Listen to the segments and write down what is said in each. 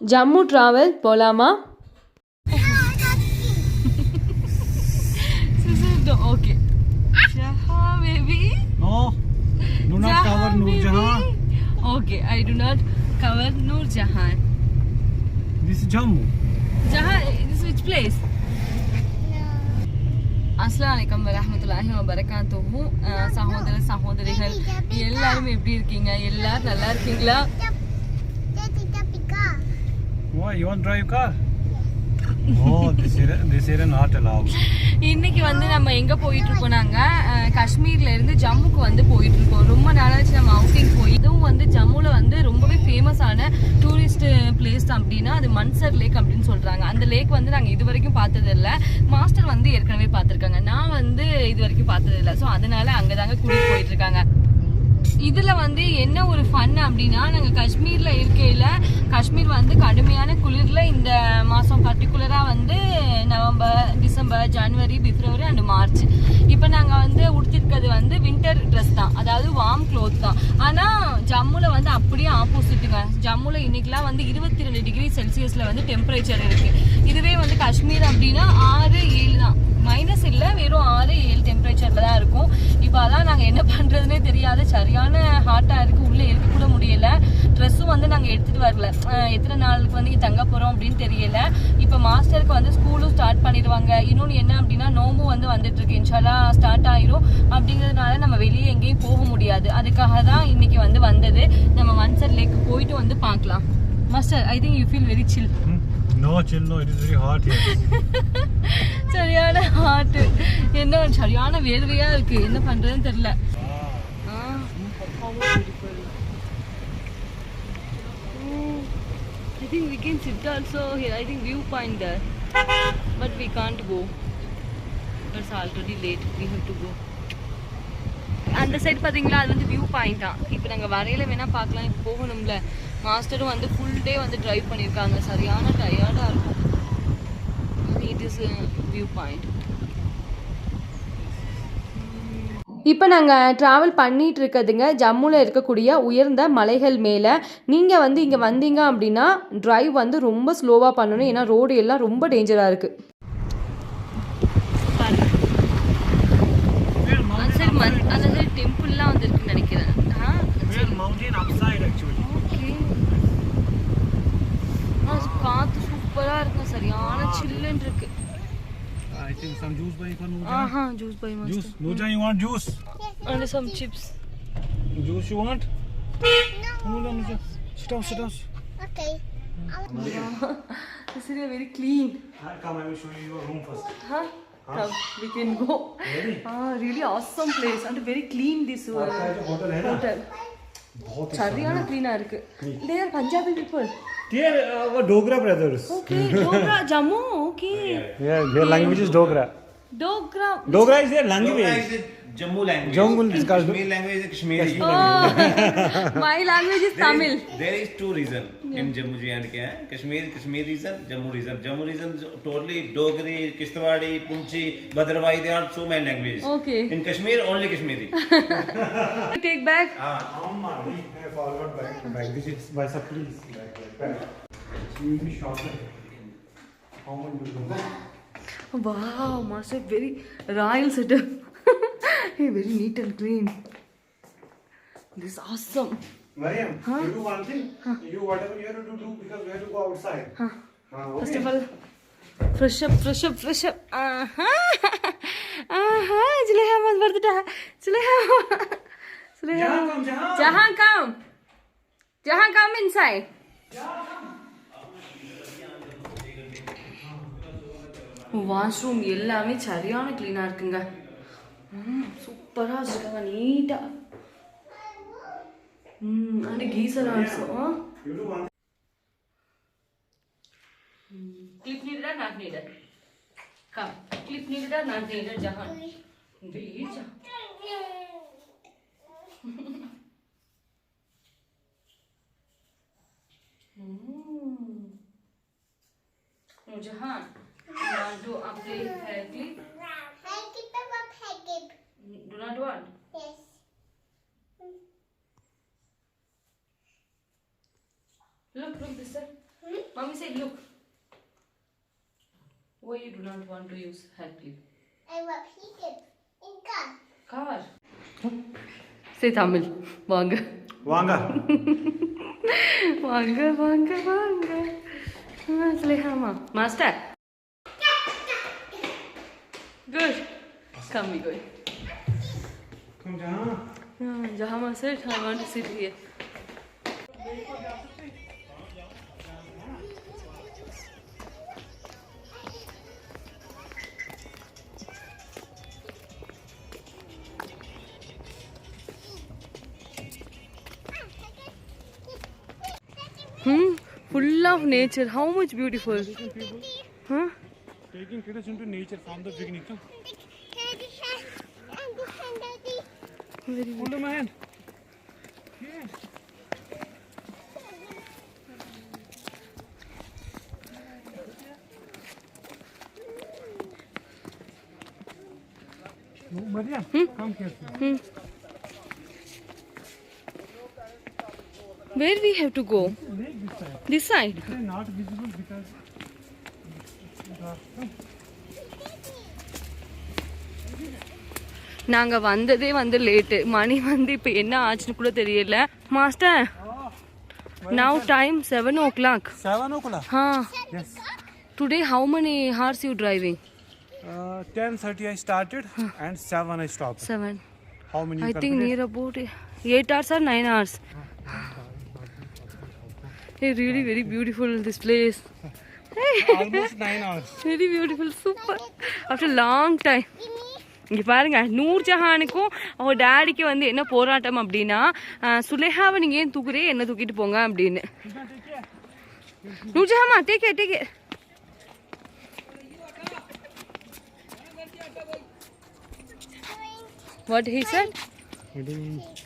Jammu travel போகலாமா Okay. Jahan, baby. No, do not cover Noor baby. Jahan. Okay, I do not cover Noor Jahan. This is Jammu. Jahan, this is which place? அஸ்லாம் வலைக்கம் வரமத்துல்லாஹி வபரகாத்துஹு அஹ் சகோதர சகோதரிகள் எல்லாரும் எப்படி இருக்கீங்க எல்லாரும் நல்லா இருக்கீங்களா Why you want to drive car? oh, this area, this area not allowed. இன்னைக்கு வந்து நம்ம எங்க போயிட்டு இருக்கோம் நாங்க? காஷ்மீர்ல இருந்து ஜம்முக்கு வந்து போயிட்டு இருக்கோம். ரொம்ப நாளாச்சு நம்ம அவுட்டிங் போய். இதுவும் வந்து ஜம்முல வந்து ரொம்பவே ஃபேமஸான டூரிஸ்ட் பிளேஸ் அப்படின்னா அது மன்சர் லேக் அப்படின்னு சொல்றாங்க. அந்த லேக் வந்து நாங்க இது வரைக்கும் பார்த்தது இல்ல மாஸ்டர் வந்து ஏற்கனவே பார்த்திருக்காங்க. நான் வந்து இது வரைக்கும் பார்த்தது இல்ல ஸோ அதனால அங்கதாங்க கூட்டிட்டு போயிட்டு இருக்காங்க. இதுல வந்து என்ன ஒரு ஃபன் அப்படின்னா நாங்க காஷ்மீர்ல இருக்கையில காஷ்மீர் வந்து கடுமையான குளிர்ல இந்த மாசம் பர்டிகுலரா வந்து November December January February and March. இப்போ நாங்க வந்து உடுத்திருக்கிறது வந்து வின்டர் ட்ரெஸ் தான். அதாவது வார்ம் க்ளோத் தான். ஆனா ஜம்முல வந்து அப்படியே ஆப்போசிட்டுங்க ஜம்முல இன்னைக்கெல்லாம் வந்து இருபத்தி ரெண்டு டிகிரி செல்சியஸ்ல வந்து டெம்பரேச்சர் இருக்கு. இதுவே வந்து காஷ்மீர் அப்படின்னா ஆறு ஏழு தான். மைனஸ் இல்லை வெறும் ஆறு ஏழு டெம்பரேச்சரில் தான் இருக்கும். இப்போ அதான் நாங்கள் என்ன பண்ணுறதுனே தெரியாது சரியான ஹாட்டாக இருக்குது உள்ளே இருக்க கூட முடியல. ட்ரெஸ்ஸும் வந்து நாங்கள் எடுத்துகிட்டு வரல. எத்தனை நாளுக்கு வந்து தங்க போகிறோம் அப்படின்னு தெரியல. இப்போ மாஸ்டருக்கு வந்து ஸ்கூலும் ஸ்டார்ட் பண்ணிடுவாங்க. இன்னொன்று என்ன அப்படின்னா நோம்பும் வந்து வந்துட்டுருக்கு இன்ஷாலா ஸ்டார்ட் ஆயிரும். அப்படிங்கிறதுனால நம்ம வெளியே எங்கேயும் போக முடியாது. அதுக்காக தான் இன்னைக்கு வந்து வந்தது. நம்ம மன்சர் லேக் போயிட்டு வந்து பார்க்கலாம். Master I think you feel very chill No, chill, no, it is very hot here. சரியான ஹாட் என்ன சரியான வேர்வையா இருக்கு என்ன பண்றதுன்னு தெரியல I think we can sit also here. I think view point there, but we can't go. It's already late. We have to go. அந்த side பார்த்தீங்களா அது வந்து வியூ பாயிண்ட் தான் இப்போ நாங்கள் வரையில வேணா பார்க்கலாம் இப்போ போகணும்ல மாஸ்டரும் வந்து ஃபுல் டே வந்து டிரைவ் பண்ணியிருக்காங்க. சரியான டயர்டாக இருக்கும். இட் இஸ் வியூ பாயிண்ட் இப்போ நாங்கள் ட்ராவல் பண்ணிட்டு இருக்கிறதுங்க ஜம்முவில் இருக்கக்கூடிய உயர்ந்த மலைகள் மேலே. நீங்கள் வந்து இங்கே வந்தீங்க அப்படின்னா டிரைவ் வந்து ரொம்ப ஸ்லோவாக பண்ணணும். ஏன்னா ரோடு எல்லாம் ரொம்ப டேஞ்சராக இருக்குது அந்த சைடு டெம்பிள்லாம் வந்து இருக்குன்னு நினைக்கிறேன். காற்று சூப்பராக இருக்கும் சரியான சில்லுன்னு இருக்கு I think some juice buy for Noor Jahan. Aha juice buy Juice. Must Noor Jahan, you want juice? And some chips Juice you want? No, no, no. Sit down, sit down. This is very clean. Ah, Come, I will show you your room first. Huh? Come, we can go. Ready? Ah, really awesome place and very clean this uh, आपका जो hotel है ना hotel. बहुत ही சரியான clean ஆ இருக்கு. They are Punjabi They are our Dogra brothers. Okay, Dogra, Jammu, okay. Yeah, their language is Dogra. Dogra. Dogra is their Dogra language. Jammu language. Jammu is called- Kashmir language is Kashmiri. Oh, my language is There is- Tamil. There is two reason in Jammu and K. Kashmir, Kashmir region, Jammu region. Jammu region is totally Dogri, Kishtwadi, Punchi, Bhadrawai. There are so many languages. Okay. In Kashmir, only Kashmiri. Take back. Amma, we have forward back, back. This is by sir, Wow, master, very royal setup. hey, very neat and clean. This is awesome. Mariam, huh? you do one thing. Huh? You do whatever you have to do because we have to go outside. Huh. Uh, okay. First of all, fresh up, fresh up, fresh up. Uh huh. Uh huh. Zuleha, mat bardita. Zuleha. Zuleha. Jahan come, Jahan. Jahan come. Jahan come inside. Washroom எல்லாமே சரியான க்ளீனாக இருக்குங்க சூப்பராக வச்சுருக்காங்க நீட்டாக ம் and geyser also You do one Clip needed or not needed? Come. Clip needed not want to use hair clip? I want heated in car. Car. Say Tamil. Vanga. Vanga. vanga, vanga, vanga. Slehama. Master. Good. Come, we go. Come, Jahan. Jahan, sit. I want to sit here. Of nature. How much beautiful. Huh? Taking kids into nature from the beginning. Come. Daddy, and this and daddy. Very Hold my hand. No, oh, Maria, hmm? come here. Hmm? Where we have to go? This side. Side. They're not visible because. நாங்க வந்ததே வந்து late மணி வந்து இப்போ என்ன ஆச்சுன்னு கூட தெரியல master now time seven o'clock Seven o'clock. ஹா Yes. Today how driving Uh, ten thirty I started and seven I stopped. seven How many? you I think calculate? near about eight hours or nine hours. Hey, really very beautiful this place. Almost nine hours. Very beautiful, super. After long time. இங்க பாருங்க நூர்ஜஹானுக்கும் அவங்க டேடிக்கு வந்து என்ன போராட்டம் அப்படின்னா அஹ், சுலேஹாவை நீங்க ஏன் தூக்குறே என்ன தூக்கிட்டு போங்க அப்படின்னு நூர்ஜஹாமா take take What he said? इसे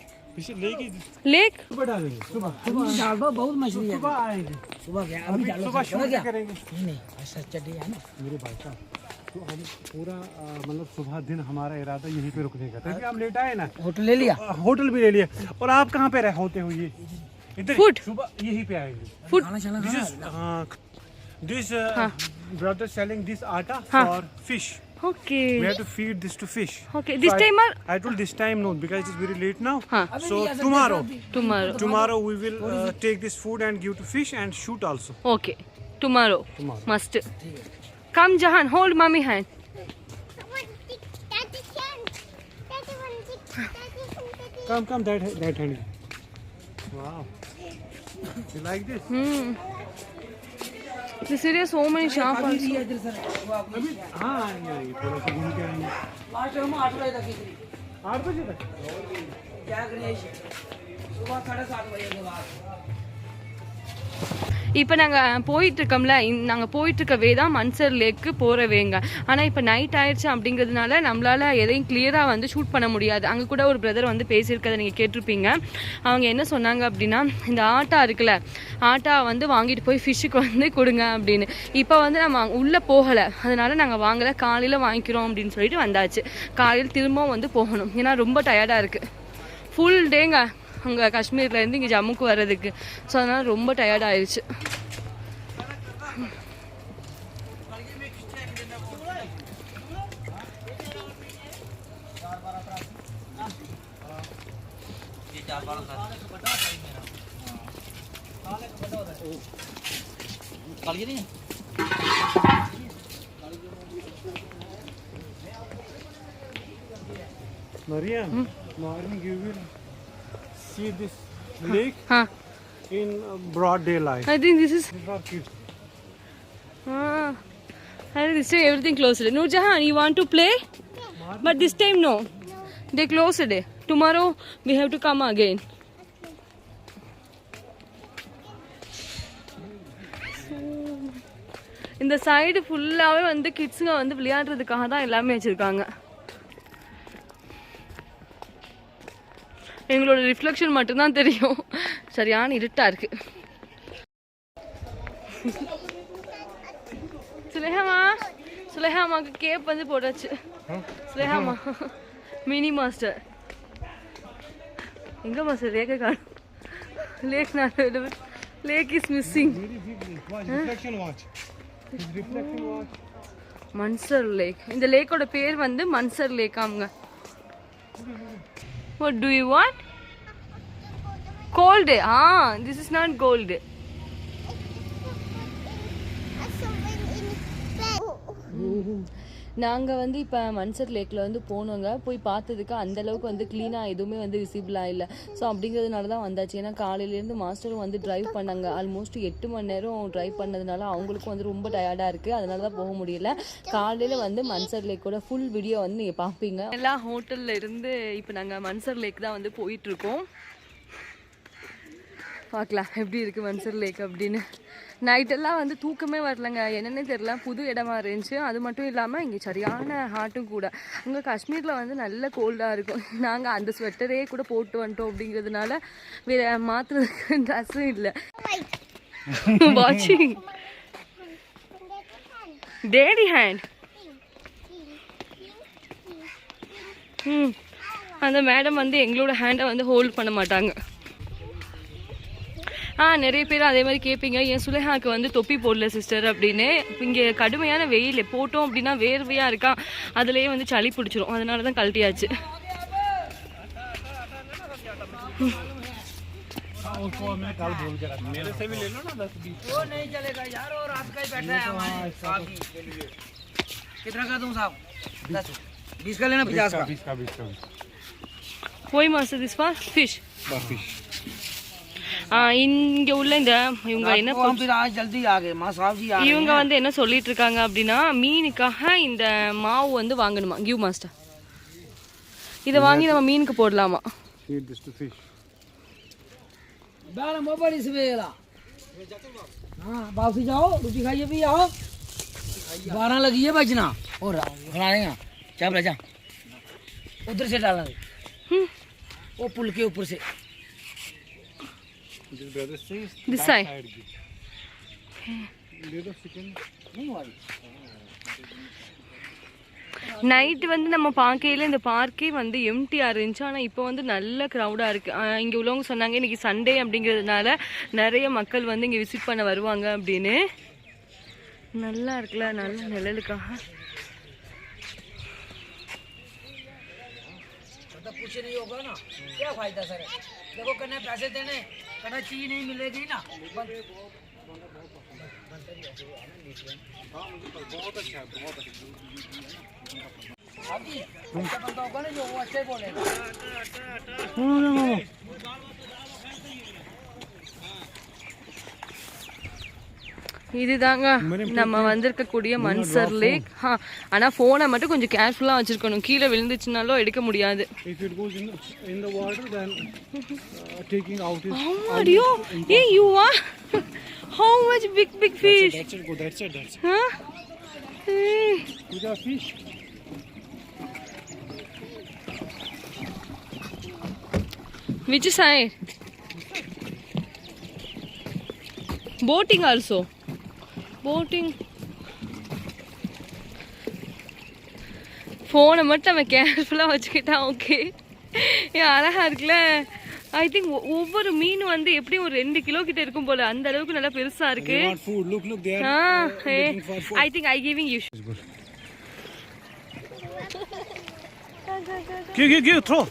लेके? सुबह सुबह। सुबह बहुत मछली सुबह आएँगे। सुबह क्या अभी सुबह शूट करेंगे। नहीं नहीं ऐसा चढ़े है ना। मेरे भाई साहब तो हम पूरा मतलब सुबह दिन हमारा इरादा यहीं पे रुकने का तभी हम लेट आए ना। होटल ले लिया? होटल भी ले लिया। और आप कहाँ पे रह होते हो ये? इधर सुबह यहीं पे आएँगे. दिस ब्रदर सेलिंग दिस आटा हाँ. For fish Okay. We have to feed this to fish. Okay, this I- time or- I told this time no because it is very late now. Huh. So tomorrow, Tomorrow. tomorrow we will uh, take this food and give to fish and shoot also. Okay. Tomorrow. Tomorrow. Must. Come, Jahan. Hold mommy hand. One stick, daddy hand. Daddy one stick, daddy one daddy. Come, come, that that hand. Wow. You like this? Hmm. This area so many shops also. अभी हाँ आएँगे आएँगे थोड़ा सा घूम के आएँगे। Last time आठ बजे तक आठ बजे तक? क्या गणेश? सुबह साढ़े सात बजे के बाद। இப்போ நாங்கள் போயிட்டு இருக்கோம்ல நாங்கள் போயிட்டு வே தான் மன்சர் லேக்கு போகிற வேங்க ஆனால் இப்போ நைட் ஆயிடுச்சு அப்படிங்கிறதுனால நம்மளால எதையும் கிளியராக வந்து ஷூட் பண்ண முடியாது. அங்கே கூட ஒரு பிரதர் வந்து பேசியிருக்கதை நீங்கள் கேட்டிருப்பீங்க. அவங்க என்ன சொன்னாங்க அப்படின்னா இந்த ஆட்டா இருக்குல்ல ஆட்டா வந்து வாங்கிட்டு போய் ஃபிஷ்ஷுக்கு வந்து கொடுங்க அப்படின்னு. இப்போ வந்து நம்ம உள்ளே போகலை. அதனால நாங்கள் வாங்கலை. காலையில் வாங்கிக்கிறோம் அப்படின்னு சொல்லிட்டு வந்தாச்சு. காலையில் திரும்பவும் வந்து போகணும். ஏன்னா ரொம்ப டயர்டாக இருக்குது ஃபுல் டேங்க அங்கே காஷ்மீர்லேருந்து இங்கே ஜம்முக்கு வர்றதுக்கு ஸோ அதனால் ரொம்ப டயர்ட் ஆயிடுச்சு Maria, hmm? Maria, gülüyor. see this lake हाँ in uh, broad daylight. I think this is This is for kids. ah, I think this time everything closed. Nurjahan, you want to play? But this time no. They closed it. Tomorrow we have to come again. இந்த side ஃபுல்லாகவே வந்து கிட்ஸுங்க வந்து விளையாடுறதுக்காக தான் எல்லாமே வச்சுருக்காங்க எங்களோட reflection மட்டும்தான் தெரியும். சரியான இருட்டாக இருக்கு. சுலேஹாமா? சுலேஹாமாக்கு கேப் வந்து போட்டாச்சு. சுலேஹாமா? மினி மாஸ்டர் எங்க மாஸ்டர் ரேகை காணும். லேக் நான் lake is missing. Mansar lake இந்த லேக்கோட பேர் வந்து மன்சர் lakh What do you want? Gold. Ah, this is not gold. Mm -hmm. நாங்கள் வந்து இப்போ மன்சர் லேக்கில் வந்து போனோங்க. போய் பார்த்ததுக்கு அந்தளவுக்கு வந்து க்ளீனாக எதுவுமே வந்து விசிபிளாக இல்லை. ஸோ அப்படிங்கிறதுனால தான் வந்தாச்சு. ஏன்னா காலையிலேருந்து மாஸ்டரும் வந்து ட்ரைவ் பண்ணாங்க. ஆல்மோஸ்ட் எட்டு மணி நேரம் ட்ரைவ் பண்ணதுனால அவங்களுக்கும் வந்து ரொம்ப டயர்டாக இருக்குது அதனால தான் போக முடியல. காலையில் வந்து மன்சர் லேக்கோட ஃபுல் வீடியோ வந்து நீங்கள் பார்ப்பீங்க. எல்லா ஹோட்டலில் இருந்து இப்போ நாங்கள் மன்சர் லேக் தான் வந்து போயிட்டுருக்கோம் பார்க்கலாம். எப்படி இருக்குது மன்சர் லேக் அப்படின்னு. நைட்டெல்லாம் வந்து தூக்கமே வரலங்க. என்னன்னே தெரில புது இடமா இருந்துச்சு. அது மட்டும் இல்லாமல் இங்கே சரியான ஹாட்டும் கூட. அங்கே காஷ்மீரில் வந்து நல்ல கோல்டாக இருக்கும். நாங்கள் அந்த ஸ்வெட்டரே கூட போட்டு வந்துட்டோம் அப்படிங்கிறதுனால வேற மாற்றுறதுக்கு ட்ரெஸ்ஸும் இல்லை. வாட்சிங் டேடி ஹேண்ட் ம் அந்த மேடம் வந்து எங்களோட ஹேண்டை வந்து ஹோல்ட் பண்ண மாட்டாங்க. ஆ நிறைய பேர் அதே மாதிரி கேட்பீங்க என் சுலேஹாக்கு வந்து தொப்பி போடல சிஸ்டர் அப்படின்னு இங்கே கடுமையான வெயில் போட்டோம் அப்படின்னா வேர்வையாக இருக்கா அதுலேயே வந்து சளி பிடிச்சிரும் அதனால தான் கழட்டியாச்சு वो नहीं चलेगा यार और आपका ही बैठा है हमारे साहब के लिए कितना का दूं साहब दस बीस का लेना पचास का बीस का बीस का போய் மாஸ்டர் திஸ் ஃபார் ஃபிஷ் இங்கே உள்ள இந்த இவங்க என்ன वो हम फिर आज जल्दी आ गए माँ साहब जी आ गए இவங்க வந்து என்ன சொல்லிட்டு இருக்காங்க அப்படின்னா மீனுக்காக இந்த மாவு வந்து வாங்கணுமா கிவ் மாஸ்டர் இதை வாங்கி நம்ம மீனுக்கு போடலாமா Feed this to fish. बैल मोबाइल इस वेला हाँ वापसी जाओ रोटी खाइए भी आओ बारह लगी है बजना और खिला देंगे क्या बोला जा उधर से डालना दे। वो पुल के ऊपर से This brother says This side. side gi. दे दो chicken. नहीं हुआ अभी। நைட்டு வந்து நம்ம பார்க்கையில இந்த பார்க்கே வந்து எம்டியாக இருந்துச்சு ஆனால் இப்போ வந்து நல்ல க்ரௌடாக இருக்குது இங்கே உள்ளவங்க சொன்னாங்க இன்னைக்கு சண்டே அப்படிங்கிறதுனால நிறைய மக்கள் வந்து இங்கே விசிட் பண்ண வருவாங்க அப்படின்னு நல்லா இருக்குல்ல நல்ல நிழலுக்காக मतलब कुछ नहीं होगा ना क्या फायदा सर देखो कन्ने पैसे देने कन्ने चीज़ नहीं मिलेगी ना। बहुत अच्छा बंदा होगा ना जो वो अच्छे बोलेगा। இதுதாங்க நம்ம வந்திருக்கக்கூடிய மன்சர் லேக் ஆனால் ஃபோனை மட்டும் கொஞ்சம் கேர்ஃபுல்லாக வச்சுருக்கணும் கீழே விழுந்துச்சுனாலும் எடுக்க முடியாது uh, a you ah how much big big fish. Which side? Boating also. Boating. ஃபோனை மட்டும் நம்ம கேர்ஃபுல்லாக வச்சுக்கிட்டா ஓகே ஏன் அழகா இருக்குல்ல ஐ திங்க் ஒவ்வொரு மீன் வந்து எப்படியும் ஒரு ரெண்டு கிலோ கிட்ட இருக்கும் போல அந்த அளவுக்கு நல்லா பெருசா இருக்கு. I think I giving you Give, give, give. Throw.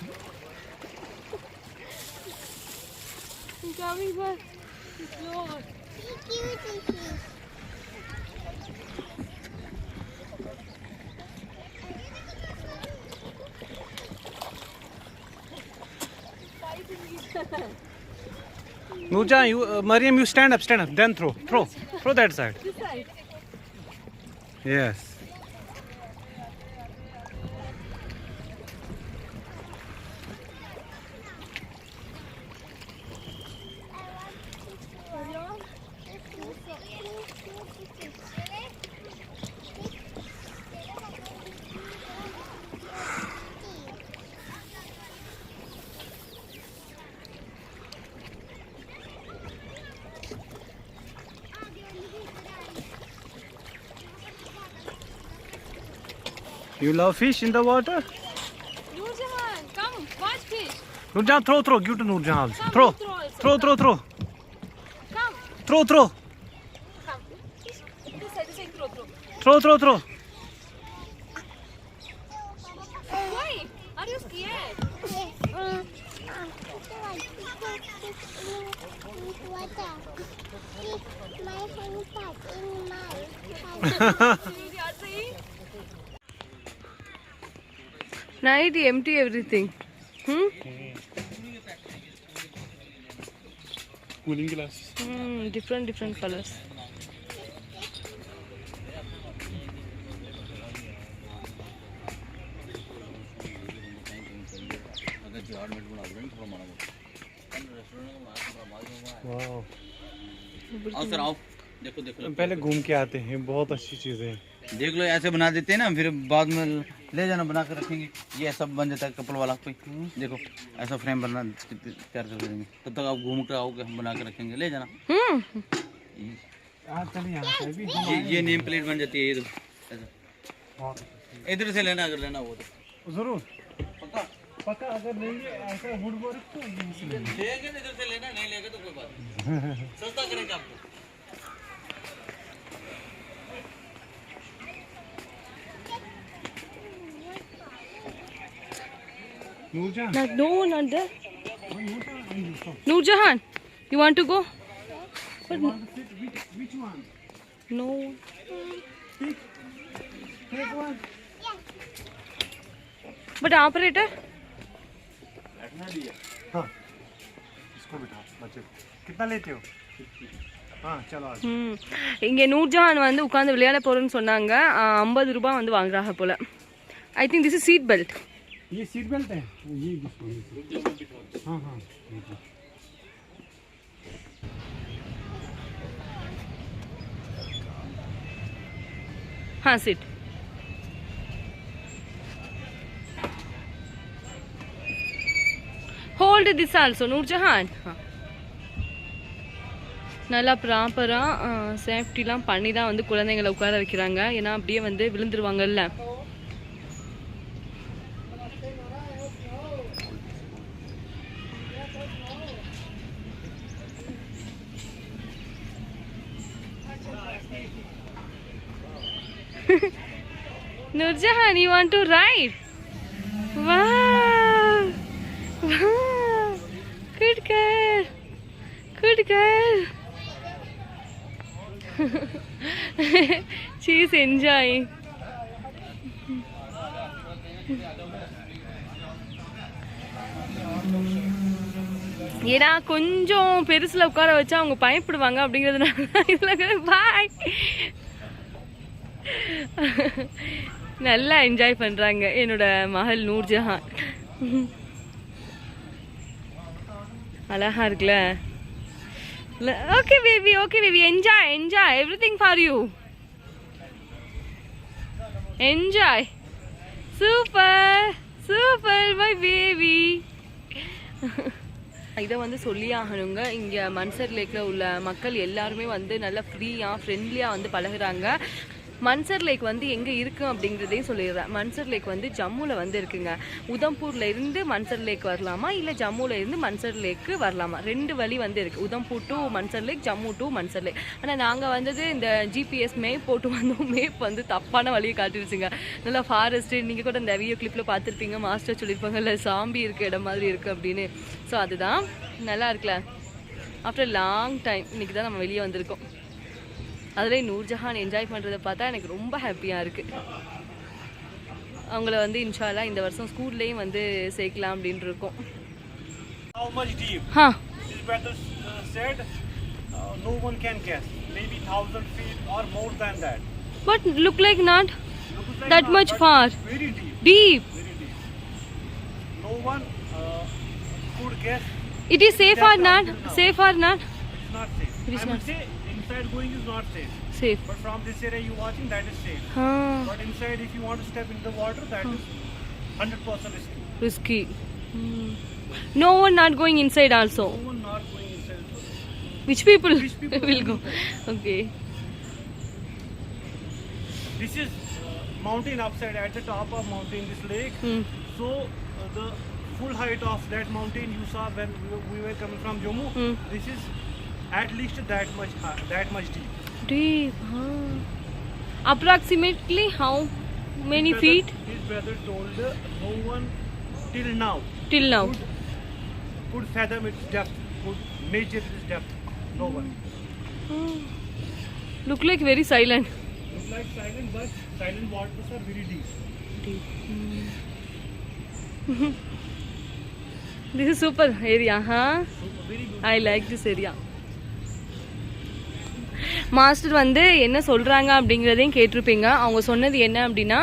coming back. Fish. Nurjan, you, uh, Mariam, you stand up, stand up. Then throw, throw, throw that side. Yes. You love fish in the water? Nur come, watch fish. Nur throw, throw. Give to Nur Jahan. Throw. Throw, throw, throw, throw. Come. Throw, throw. Come. This side, throw, throw. Throw, throw, throw. Why? Are you scared? Night empty everything. Hmm? Cooling glass Hmm, different different colors. आओ sir आओ देखो देखो पहले घूम के आते हैं बहुत अच्छी चीज़ें हैं देख लो ऐसे बना देते हैं ना फिर बाद में ले जाना बना कर रखेंगे। ये सब बन जाता है कपल वाला कोई। देखो ऐसा फ्रेम बना तैयार कर देंगे तब तक आप घूम कर आओगे हम बना कर रखेंगे। ले जाना. आज चलिए यहाँ पे भी ये ये नेम प्लेट बन जाती है ये इधर से लेना अगर लेना हो तो। ज़रूर। पक्का? पक्का अगर लेंगे ऐसा वुड वर्क तो लेंगे लेंगे इधर से लेना नहीं लेंगे तो कोई बात नहीं। सस्ता करेंगे आपको। Noor Jahan Not, no, not there. Noor Jahan, you want to go? But which, which one no. take one But operator? हाँ इसको बिठा बच्चे को कितना लेते हो हाँ चलो आज ம் இங்கே நூர்ஜஹான் வந்து உட்காந்து விளையாட போகிறோன்னு சொன்னாங்க ஐம்பது ரூபாய் வந்து வாங்குறாங்க போல் I think this is seat belt ये सीट बेल्ट है ये इसको हाँ हाँ ठीक है। हाँ seat hold this also Noorjahan நல்லா ப்ராப்பராக சேஃப்டிலாம் பண்ணி தான் வந்து குழந்தைங்களை உட்கார வைக்கிறாங்க ஏன்னா அப்படியே வந்து விழுந்துருவாங்கல்ல Nurjahan, you want to ride? Wow! Wow! Good girl! Good girl! She's enjoying. ஏன்னா கொஞ்சம் பெருசுல உட்கார வச்சா அவங்க பயப்படுவாங்க அப்படிங்கிறதுனால இதில் பாய் நல்லா என்ஜாய் பண்ணுறாங்க என்னோட மகள் நூர்ஜஹான். அழகா இருக்குல்ல? Okay baby okay baby enjoy enjoy everything for you enjoy super super my baby இதை வந்து சொல்லி ஆகணுங்க. இங்கே மன்சர் லேக்கில் உள்ள மக்கள் எல்லாருமே வந்து நல்லா ஃப்ரீயாக ஃப்ரெண்ட்லியாக வந்து பழகுறாங்க. மன்சர் லேக் வந்து எங்கே இருக்குது அப்படிங்கிறதையும் சொல்லிடுறேன். மன்சர் லேக் வந்து ஜம்முவில் வந்து இருக்குங்க. உதம்பூரில் இருந்து மன்சர் லேக் வரலாமா? இல்லை ஜம்முவில் இருந்து மன்சர் லேக்கு வரலாமா? ரெண்டு வழி வந்து இருக்குது Udhampur to Mansar lake Jammu to Mansar lake ஆனால் நாங்கள் வந்தது இந்த ஜிபிஎஸ் மேப் போட்டு வந்தோம். மேப் வந்து தப்பான வழியை காட்டிடுச்சுங்க. நல்லா ஃபாரஸ்ட்டு நீங்கள் கூட இந்த வீடியோ கிளிப்பில் பார்த்துருப்பீங்க. மாஸ்டர் சொல்லியிருப்பாங்கல்ல சாம்பி இருக்க இடம் மாதிரி இருக்குது அப்படின்னு. ஸோ அதுதான். நல்லா இருக்குல்ல. ஆஃப்டர் லாங் டைம் இன்னைக்கு தான் நம்ம வெளியே வந்திருக்கோம். அதில் நூர்ஜஹான் என்ஜாய் பண்ணுறதை பார்த்தா எனக்கு ரொம்ப ஹாப்பியாக இருக்குது அவங்கள வந்து இன்ஷால்லா இந்த வருஷம் ஸ்கூல்லேயும் வந்து சேர்க்கலாம் அப்படின்னு இருக்கோம் How much deep? Ah This brother uh, said uh, no one can guess. Maybe thousand feet or more than that. But look like not Looks like That not, much but far. Very deep. Deep Very deep. No one uh, could guess. It is safe or not safe or not It's not safe. It is I would not. say outside going is not safe. Safe. But from this area you watching, that is safe. Huh. But inside, if you want to step into the water, that huh. is 100% risky. Risky. Hmm. No one not going inside also. No one not going inside. Which people, Which people will go? Okay. This is uh, mountain upside at the top of mountain, this lake. Hmm. So uh, the full height of that mountain you saw when we were coming from Jomu. Hmm. This is at least that much high, that much deep. Deep, huh? Approximately how many Brother- feet His brother told uh, no one till now till now? could fathom its depth, could measure its depth. No one. Look like very silent. Look like silent, but silent waters are very deep. deep. This is super area, huh? I like this area. Master வந்து என்ன சொல்கிறாங்க அப்படிங்கிறதையும் கேட்டிருப்பீங்க. அவங்க சொன்னது என்ன அப்படின்னா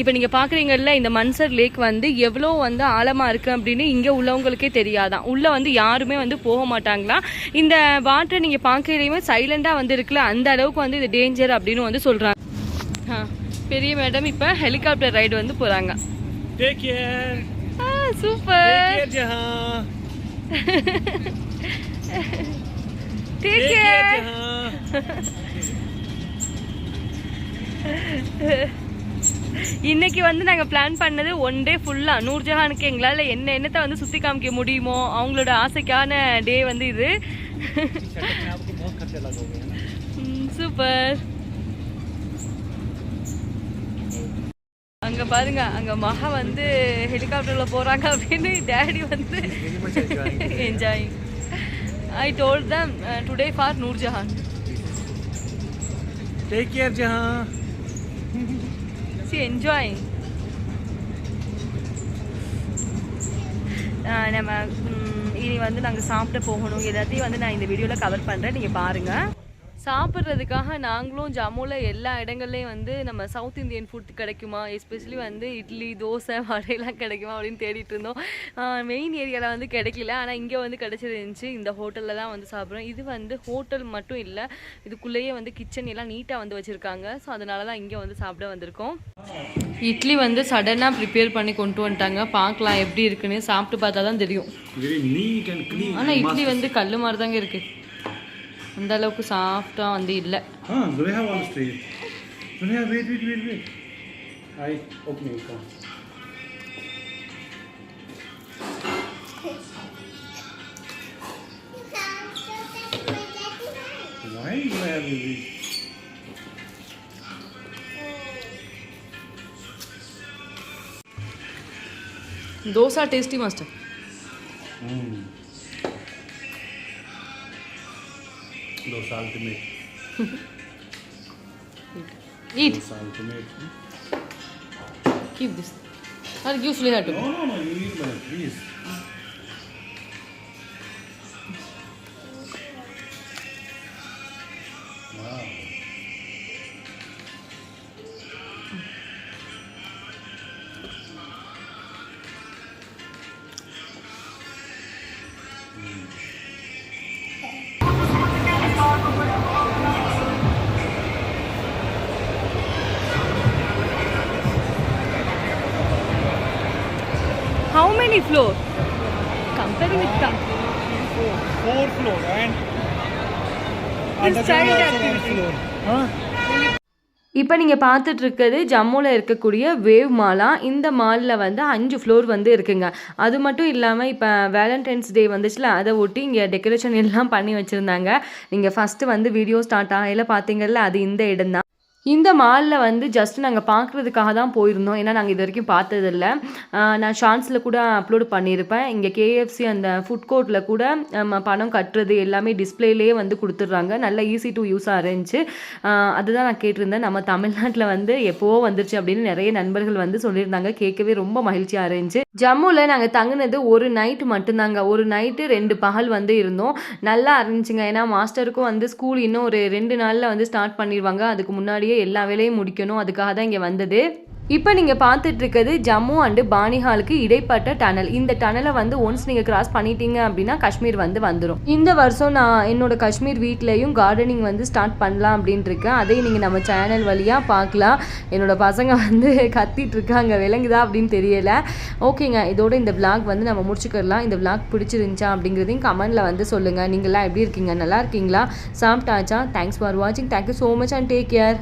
இப்போ நீங்கள் பார்க்குறீங்கல்ல இந்த மன்சர் லேக் வந்து எவ்வளோ வந்து ஆழமாக இருக்குது அப்படின்னு இங்கே உள்ளவங்களுக்கே தெரியாதான். உள்ளே வந்து யாருமே வந்து போக மாட்டாங்களாம் இந்த வாட்டரை நீங்கள் பார்க்கறதையுமே சைலண்டாக வந்து இருக்குல்ல அந்த அளவுக்கு வந்து இது டேஞ்சர் அப்படின்னு வந்து சொல்கிறாங்க பெரிய மேடம் இப்போ ஹெலிகாப்டர் ரைடு வந்து போகிறாங்க சூப்பர். டேக். இன்னைக்கு வந்து நாங்கள் பிளான் பண்ணது ஒன் டே ஃபுல்லாக நூர்ஜஹானுக்கு எங்களால் என்ன என்னத்தை வந்து சுற்றி காமிக்க முடியுமோ அவங்களோட ஆசைக்கான டே வந்து இது. சூப்பர் அங்கே பாருங்க அங்கே மகா வந்து ஹெலிகாப்டரில் போகிறாங்க அப்படின்னு டேடி வந்து enjoying I told them today for Noorjahan Take care, Jahan. See, enjoy நம்ம இனி வந்து நாங்கள் சாப்பிட போகணும். எல்லாத்தையும் வந்து நான் இந்த வீடியோவில் கவர் பண்ணுறேன் நீங்கள் பாருங்கள் சாப்பிட்றதுக்காக நாங்களும் ஜம்முவில் எல்லா இடங்கள்லையும் வந்து நம்ம சவுத் இந்தியன் ஃபுட் கிடைக்குமா? எஸ்பெஷலி வந்து இட்லி தோசை வடையெல்லாம் கிடைக்குமா? அப்படின்னு தேடிட்டு இருந்தோம். மெயின் ஏரியாவில் வந்து கிடைக்கல. ஆனால் இங்கே வந்து கிடச்சிருந்துச்சு இந்த ஹோட்டலில் தான் வந்து சாப்பிட்றோம். இது வந்து ஹோட்டல் மட்டும் இல்லை. இதுக்குள்ளேயே வந்து கிச்சன் எல்லாம் நீட்டாக வந்து வச்சுருக்காங்க. ஸோ அதனால தான் இங்கே வந்து சாப்பிட வந்திருக்கோம். இட்லி வந்து சடனாக ப்ரிப்பேர் பண்ணி கொண்டு வந்துட்டாங்க. பார்க்கலாம் எப்படி இருக்குன்னு. சாப்பிட்டு பார்த்தா தான் தெரியும். ஆனால் இட்லி வந்து கல் மாதிரி தாங்க இருக்குது அந்த அளவுக்கு சாஃப்டாக வந்து இல்லை Huh, Zuleha wants to eat. Zuleha, wait, wait, wait, wait. I opening it. Come. Why you have this? Dosa tasty master was ultimate. Eat. It. Keep this. I'll give later. to No, no, no, you eat. Please. Many floor comparing with the Four floor and This child underground also one activity. floor. Huh? இப்போ நீங்கள் பார்த்துட்டு இருக்கிறது ஜம்முவில் இருக்கக்கூடிய wave Mala இந்த மாலில் வந்து அஞ்சு ஃப்ளோர் வந்து இருக்குங்க அது மட்டும் இல்லாமல் இப்போ வேலண்டைன்ஸ் டே வந்துச்சுல அதை ஒட்டி இங்கே டெக்கரேஷன் எல்லாம் பண்ணி வச்சுருந்தாங்க நீங்கள் ஃபஸ்ட்டு வந்து வீடியோ ஸ்டார்ட் ஆகையில் பார்த்தீங்கல்ல அது இந்த இடம் தான் இந்த மாலில் வந்து ஜஸ்ட் நாங்கள் பார்க்குறதுக்காக தான் போயிருந்தோம். ஏன்னா நாங்கள் இது வரைக்கும் பார்த்ததில்ல. நான் ஷார்ட்ஸில் கூட அப்லோடு பண்ணியிருப்பேன். இங்கே கேஎஃப்சி அந்த ஃபுட் கோர்ட்டில் கூட நம்ம பணம் கட்டுறது எல்லாமே டிஸ்பிளேலேயே வந்து கொடுத்துட்றாங்க. நல்ல ஈஸி டு யூஸாக இருந்துச்சு. அதுதான் நான் கேட்டிருந்தேன். நம்ம தமிழ்நாட்டில் வந்து எப்போவோ வந்துருச்சு அப்படின்னு நிறைய நண்பர்கள் வந்து சொல்லியிருந்தாங்க. கேட்கவே ரொம்ப மகிழ்ச்சியாக இருந்துச்சு. ஜம்முவில் நாங்கள் தங்கினது ஒரு நைட்டு மட்டும்தாங்க. ஒரு நைட்டு ரெண்டு பகல் வந்து இருந்தோம். நல்லா இருந்துச்சுங்க. ஏன்னா மாஸ்டருக்கும் வந்து ஸ்கூல் இன்னும் ஒரு ரெண்டு நாளில் வந்து ஸ்டார்ட் பண்ணிடுவாங்க. அதுக்கு முன்னாடி முன்னாடியே எல்லா வேலையும் முடிக்கணும். அதுக்காக தான் இங்கே வந்தது. இப்போ நீங்கள் பார்த்துட்டு இருக்கிறது ஜம்மு அண்டு பானிஹாலுக்கு இடைப்பட்ட டனல் இந்த டனலை வந்து ஒன்ஸ் நீங்கள் கிராஸ் பண்ணிட்டீங்க அப்படின்னா காஷ்மீர் வந்து வந்துடும் இந்த வருஷம் நான் என்னோட காஷ்மீர் வீட்லேயும் கார்டனிங் வந்து ஸ்டார்ட் பண்ணலாம் அப்படின்ட்டு இருக்கேன் அதையும் நீங்கள் நம்ம சேனல் வழியாக பார்க்கலாம். என்னோட பசங்க வந்து கத்திட்டு இருக்காங்க விளங்குதா அப்படின்னு தெரியல. ஓகேங்க. இதோட இந்த விளாக் வந்து நம்ம முடிச்சுக்கலாம் இந்த விளாக் பிடிச்சிருந்துச்சா அப்படிங்கிறதையும் கமெண்ட்டில் வந்து சொல்லுங்கள் நீங்களாம் எப்படி இருக்கீங்க? நல்லா இருக்கீங்களா? சாப்பிட்டாச்சா? தேங்க்ஸ் ஃபார் வாட்சிங் thank you so much and take care